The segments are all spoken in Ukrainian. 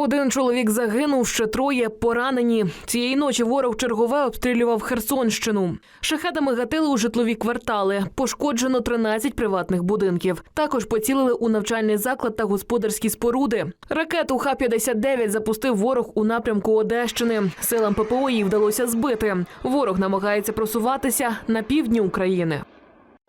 Один чоловік загинув, ще троє поранені. Цієї ночі ворог чергове обстрілював Херсонщину. Шахедами гатили у житлові квартали. Пошкоджено 13 приватних будинків. Також поцілили у навчальний заклад та господарські споруди. Ракету Х-59 запустив ворог у напрямку Одещини. Силам ППО її вдалося збити. Ворог намагається просуватися на півдні України.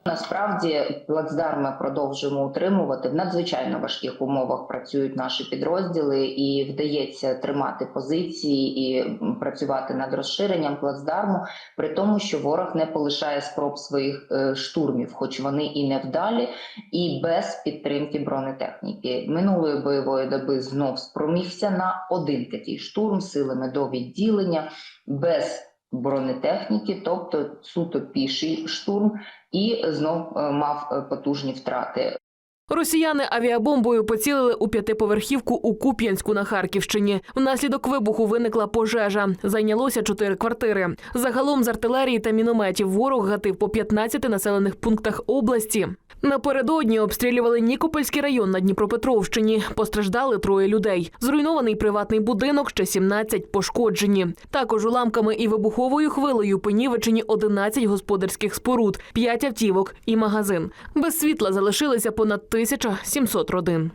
Насправді плацдарм ми продовжуємо утримувати в надзвичайно важких умовах. Працюють наші підрозділи, і вдається тримати позиції і працювати над розширенням плацдарму, при тому, що ворог не полишає спроб своїх е, штурмів, хоч вони і невдалі, і без підтримки бронетехніки. Минулої бойової доби знов спромігся на один такий штурм силами до відділення без бронетехніки, тобто суто піший штурм і знов е, мав е, потужні втрати. Росіяни авіабомбою поцілили у п'ятиповерхівку у Куп'янську на Харківщині. Внаслідок вибуху виникла пожежа. Зайнялося чотири квартири. Загалом з артилерії та мінометів ворог гатив по 15 населених пунктах області. Напередодні обстрілювали Нікопольський район на Дніпропетровщині. Постраждали троє людей. Зруйнований приватний будинок, ще 17 пошкоджені. Також уламками і вибуховою хвилею понівечені 11 господарських споруд, 5 автівок і магазин. Без світла залишилися понад 1700 родин.